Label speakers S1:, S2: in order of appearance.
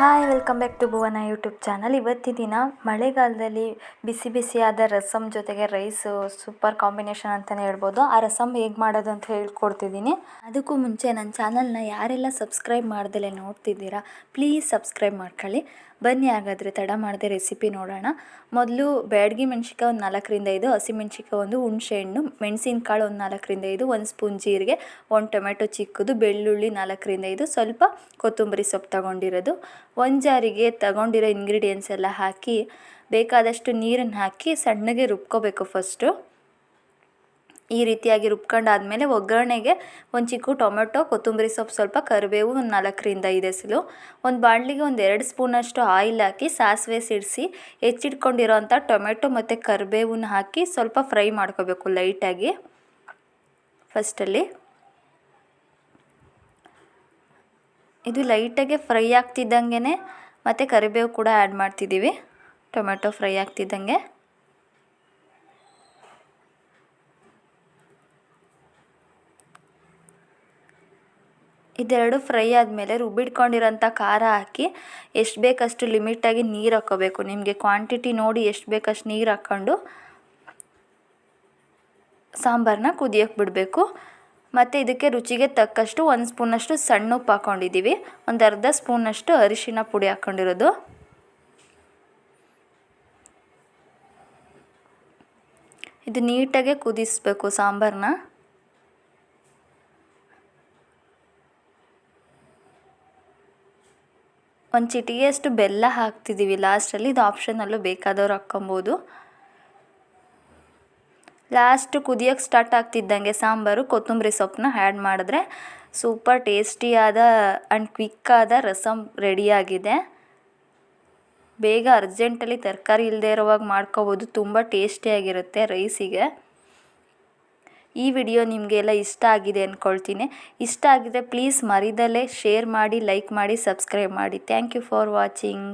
S1: Hi, welcome back to Bhuvana YouTube channel. ಇವತ್ತಿನ ದಿನ ಮಳೆಗಾಲದಲ್ಲಿ ಬಿಸಿ ಬಿಸಿಯಾದ ರಸಮ್ ಜೊತೆಗೆ ರೈಸು ಸೂಪರ್ ಕಾಂಬಿನೇಷನ್ ಅಂತಲೇ ಹೇಳ್ಬೋದು. ಆ ರಸಮ್ ಹೇಗೆ ಮಾಡೋದು ಅಂತ ಹೇಳ್ಕೊಡ್ತಿದ್ದೀನಿ. ಅದಕ್ಕೂ ಮುಂಚೆ ನನ್ನ ಚಾನಲ್ನ ಯಾರೆಲ್ಲ ಸಬ್ಸ್ಕ್ರೈಬ್ ಮಾಡ್ದಲೇ ನೋಡ್ತಿದ್ದೀರಾ ಪ್ಲೀಸ್ ಸಬ್ಸ್ಕ್ರೈಬ್ ಮಾಡ್ಕೊಳ್ಳಿ. ಬನ್ನಿ ಹಾಗಾದರೆ ತಡ ಮಾಡದೆ ರೆಸಿಪಿ ನೋಡೋಣ. ಮೊದಲು ಬ್ಯಾಡಗಿ ಮೆಣ್ಸಿನ್ಕಾಯಿ ಒಂದು ನಾಲ್ಕರಿಂದ ಐದು ಹಸಿಮೆಣ್ಸಿನ್ಕಾಯಿ ಒಂದು ಹುಣಸೆಹಣ್ಣು, ಮೆಣಸಿನಕಾಳು ಒಂದು ನಾಲ್ಕರಿಂದ ಐದು, ಒಂದು ಸ್ಪೂನ್ ಜೀರಿಗೆ, ಒಂದು ಟೊಮೆಟೊ ಚಿಕ್ಕದು, ಬೆಳ್ಳುಳ್ಳಿ ನಾಲ್ಕರಿಂದ ಐದು, ಸ್ವಲ್ಪ ಕೊತ್ತಂಬರಿ ಸೊಪ್ಪು ತಗೊಂಡಿರೋದು. ಒಂದು ಜಾರಿಗೆ ತಗೊಂಡಿರೋ ಇಂಗ್ರೀಡಿಯೆಂಟ್ಸ್ ಎಲ್ಲ ಹಾಕಿ ಬೇಕಾದಷ್ಟು ನೀರನ್ನು ಹಾಕಿ ಸಣ್ಣಗೆ ರುಬ್ಕೋಬೇಕು ಫಸ್ಟು ಈ ರೀತಿಯಾಗಿ ರುಬ್ಕೊಂಡಾದ್ಮೇಲೆ ಒಗ್ಗರಣೆಗೆ ಒಂದು ಚಿಕ್ಕ ಟೊಮೆಟೊ, ಕೊತ್ತಂಬರಿ ಸೊಪ್ಪು, ಸ್ವಲ್ಪ ಕರಿಬೇವು ಒಂದು ನಾಲ್ಕರಿಂದ ಐದು ಎಸಲು ಒಂದು ಬಾಣಲಿಗೆ ಒಂದು ಎರಡು ಸ್ಪೂನಷ್ಟು ಆಯಿಲ್ ಹಾಕಿ, ಸಾಸಿವೆ ಸಿಡಿಸಿ, ಹೆಚ್ಚಿಟ್ಕೊಂಡಿರೋಂಥ ಟೊಮೆಟೊ ಮತ್ತು ಕರಿಬೇವನ್ನ ಹಾಕಿ ಸ್ವಲ್ಪ ಫ್ರೈ ಮಾಡ್ಕೋಬೇಕು ಲೈಟಾಗಿ. ಫಸ್ಟಲ್ಲಿ ಇದು ಲೈಟಾಗೆ ಫ್ರೈ ಆಗ್ತಿದ್ದಂಗೆ ಮತ್ತು ಕರಿಬೇವು ಕೂಡ ಆ್ಯಡ್ ಮಾಡ್ತಿದ್ದೀವಿ. ಟೊಮೆಟೊ ಫ್ರೈ ಆಗ್ತಿದ್ದಂಗೆ. ಇದೆರಡು ಫ್ರೈ ಆದಮೇಲೆ ರುಬ್ಬಿಟ್ಕೊಂಡಿರೋಂಥ ಖಾರ ಹಾಕಿ ಎಷ್ಟು ಬೇಕಷ್ಟು ಲಿಮಿಟಾಗಿ ನೀರು ಹಾಕ್ಕೋಬೇಕು ನಿಮಗೆ ಕ್ವಾಂಟಿಟಿ ನೋಡಿ ಎಷ್ಟು ಬೇಕಷ್ಟು ನೀರು ಹಾಕ್ಕೊಂಡು ಸಾಂಬಾರನ್ನ ಕುದಿಯೋಕೆ ಬಿಡಬೇಕು. ಮತ್ತು ಇದಕ್ಕೆ ರುಚಿಗೆ ತಕ್ಕಷ್ಟು ಒಂದು ಸ್ಪೂನಷ್ಟು ಸಣ್ಣ ಉಪ್ಪು ಹಾಕ್ಕೊಂಡಿದ್ದೀವಿ ಒಂದು ಅರ್ಧ ಸ್ಪೂನಷ್ಟು ಅರಿಶಿನ ಪುಡಿ ಹಾಕ್ಕೊಂಡಿರೋದು ಇದು ನೀಟಾಗೆ ಕುದಿಸ್ಬೇಕು ಸಾಂಬಾರನ್ನ ಒಂದು ಚಿಟಿಗೆಯಷ್ಟು ಬೆಲ್ಲ ಹಾಕ್ತಿದ್ದೀವಿ ಲಾಸ್ಟಲ್ಲಿ ಇದು ಆಪ್ಷನಲ್ಲೂ ಬೇಕಾದವ್ರು ಹಾಕ್ಕೊಬೋದು. ಲಾಸ್ಟ್ ಕುದಿಯೋಕ್ಕೆ ಸ್ಟಾರ್ಟ್ ಆಗ್ತಿದ್ದಂಗೆ ಸಾಂಬಾರು, ಕೊತ್ತಂಬರಿ ಸೊಪ್ಪನ್ನ ಆ್ಯಡ್ ಮಾಡಿದ್ರೆ ಸೂಪರ್ ಟೇಸ್ಟಿಯಾದ ಆ್ಯಂಡ್ ಕ್ವಿಕ್ಕಾದ ರಸಮ್ ರೆಡಿಯಾಗಿದೆ ಬೇಗ ಅರ್ಜೆಂಟಲ್ಲಿ ತರಕಾರಿ ಇಲ್ಲದೆ ಇರೋವಾಗ ಮಾಡ್ಕೋಬೋದು. ತುಂಬ ಟೇಸ್ಟಿಯಾಗಿರುತ್ತೆ ರೈಸಿಗೆ ಈ ವಿಡಿಯೋ ನಿಮಗೆಲ್ಲ ಇಷ್ಟ ಆಗಿದೆ ಅಂದ್ಕೊಳ್ತೀನಿ ಇಷ್ಟ ಆಗಿದೆ ಪ್ಲೀಸ್ ಮರಿದಲೇ ಶೇರ್ ಮಾಡಿ, ಲೈಕ್ ಮಾಡಿ, ಸಬ್ಸ್ಕ್ರೈಬ್ ಮಾಡಿ. Thank you for watching